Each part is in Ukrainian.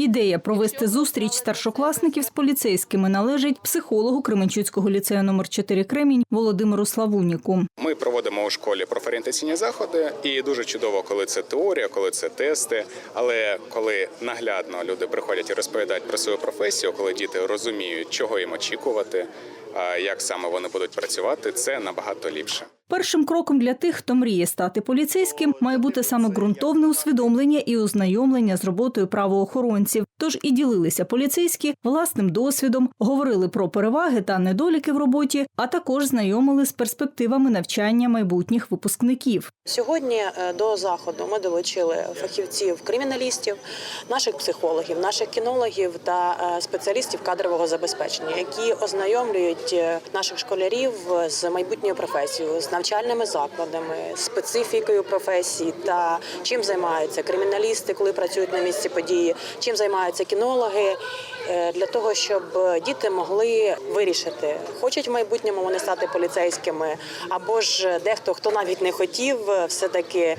Ідея провести зустріч старшокласників з поліцейськими належить психологу Кременчуцького ліцею номер 4 Кремінь Володимиру Славуніку. Ми проводимо у школі профорієнтаційні заходи, і дуже чудово, коли це теорія, коли це тести. Але коли наглядно люди приходять і розповідають про свою професію, коли діти розуміють, чого їм очікувати, як саме вони будуть працювати, це набагато ліпше. Першим кроком для тих, хто мріє стати поліцейським, має бути саме ґрунтовне усвідомлення і ознайомлення з роботою правоохоронців. Тож і ділилися поліцейські власним досвідом, говорили про переваги та недоліки в роботі, а також знайомили з перспективами навчання майбутніх випускників. Сьогодні е, до заходу ми долучили фахівців криміналістів, наших психологів, наших кінологів та е, спеціалістів кадрового забезпечення, які ознайомлюють е, наших школярів з майбутньою професією, з навчальними закладами, специфікою професії та чим займаються криміналісти, коли працюють на місці події, чим займаються кінологи. е, Для того щоб діти могли вирішити, хочуть в майбутньому вони стати поліцейськими, або ж дехто, хто навіть не хотів, все таки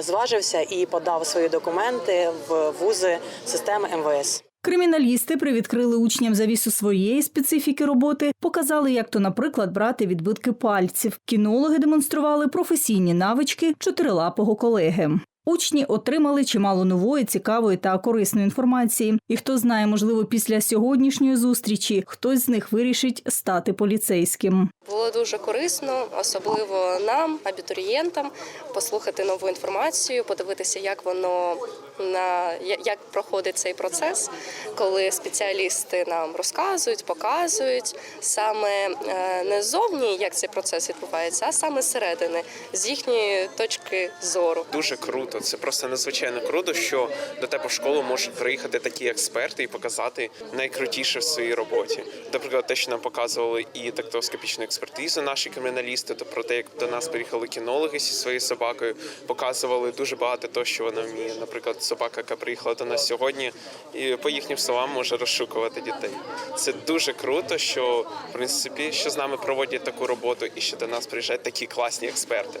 зважився і подав свої документи в вузи системи МВС. Криміналісти привідкрили учням завісу своєї специфіки роботи, показали, як то, наприклад, брати відбитки пальців. Кінологи демонстрували професійні навички чотирилапого колеги. Учні отримали чимало нової, цікавої та корисної інформації. І хто знає, можливо, після сьогоднішньої зустрічі хтось з них вирішить стати поліцейським. Було дуже корисно, особливо нам, абітурієнтам, послухати нову інформацію, подивитися, як воно на я- як проходить цей процес, коли спеціалісти нам розказують, показують саме е, не ззовні, як цей процес відбувається, а саме зсередини, з їхньої точки зору. дуже круто. Це просто надзвичайно круто, що до тебе в школу можуть приїхати такі експерти і показати найкрутіше в своїй роботі. Наприклад, те, що нам показували і дактилоскопічну експертизу, наші криміналісти, то про те, як до нас приїхали кінологи зі своєю собакою, показували дуже багато того, що вона вміє. Наприклад, собака, яка приїхала до нас сьогодні, і по їхнім словам може розшукувати дітей. Це дуже круто, що в принципі що з нами проводять таку роботу, і що до нас приїжджають такі класні експерти.